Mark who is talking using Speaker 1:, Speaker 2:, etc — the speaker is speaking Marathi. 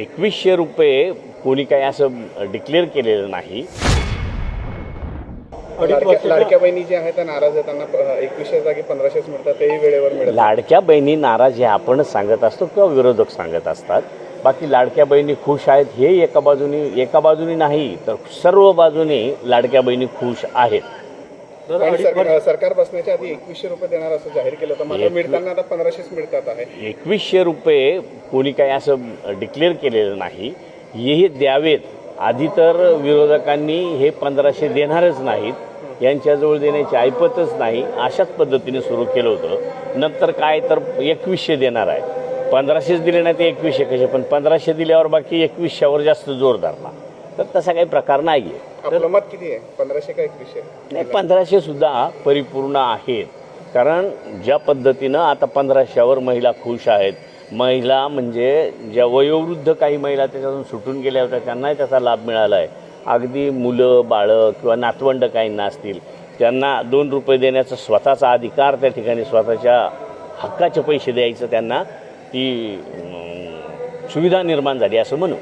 Speaker 1: एकवीसशे रुपये कोणी काही असं डिक्लेअर केलेलं नाही.
Speaker 2: लाडक्या बहिणी ज्या आहेत त्या नाराज आहेत त्यांना एकवीसशे जागी पंधराशेच मिळतात तेही वेळेवर मिळत नाही.
Speaker 1: लाडक्या बहिणी नाराज हे आपणच सांगत असतो किंवा विरोधक सांगत असतात. बाकी लाडक्या बहिणी खुश आहेत हे एका बाजूनी एका बाजूनी नाही तर सर्व बाजूने लाडक्या बहिणी खुश आहेत.
Speaker 2: पण सर- सरकार बसण्याच्या आधी एकवीसशे रुपये देणार असं जाहीर केलं होतं. मात्र
Speaker 1: एक-
Speaker 2: मिळताना आता पंधराशेच मिळतात आहे.
Speaker 1: एकवीसशे रुपये कोणी काही असं डिक्लेअर केलेलं नाही. हेही द्यावेत. आधी तर विरोधकांनी हे पंधराशे देणारच नाहीत. यांच्याजवळ देण्याची ऐपतच नाही. अशाच पद्धतीने सुरू केलं होतं. नंतर काय तर एकवीसशे देणार आहे. पंधराशेच दिले नाही ते एकवीसशे कसे? पण पंधराशे दिल्यावर बाकी एकवीसशेवर जास्त जोर धरला तर तसा काही प्रकार नाही आहे
Speaker 2: आपलं मत किती आहे? पंधराशे का एकवीसशे?
Speaker 1: नाही पंधराशे सुद्धा परिपूर्ण आहेत. कारण ज्या पद्धतीनं आता पंधराशेवर महिला खुश आहेत महिला म्हणजे ज्या वयोवृद्ध काही महिला त्याच्यातून सुटून गेल्या होत्या त्यांनाही त्याचा लाभ मिळाला आहे अगदी मुलं बाळं किंवा नातवंड काहींना असतील त्यांना दोन रुपये देण्याचा स्वतःचा अधिकार त्या ठिकाणी स्वतःच्या हक्काचे पैसे द्यायचं त्यांना ती अं, सुविधा निर्माण झाली असं म्हणू.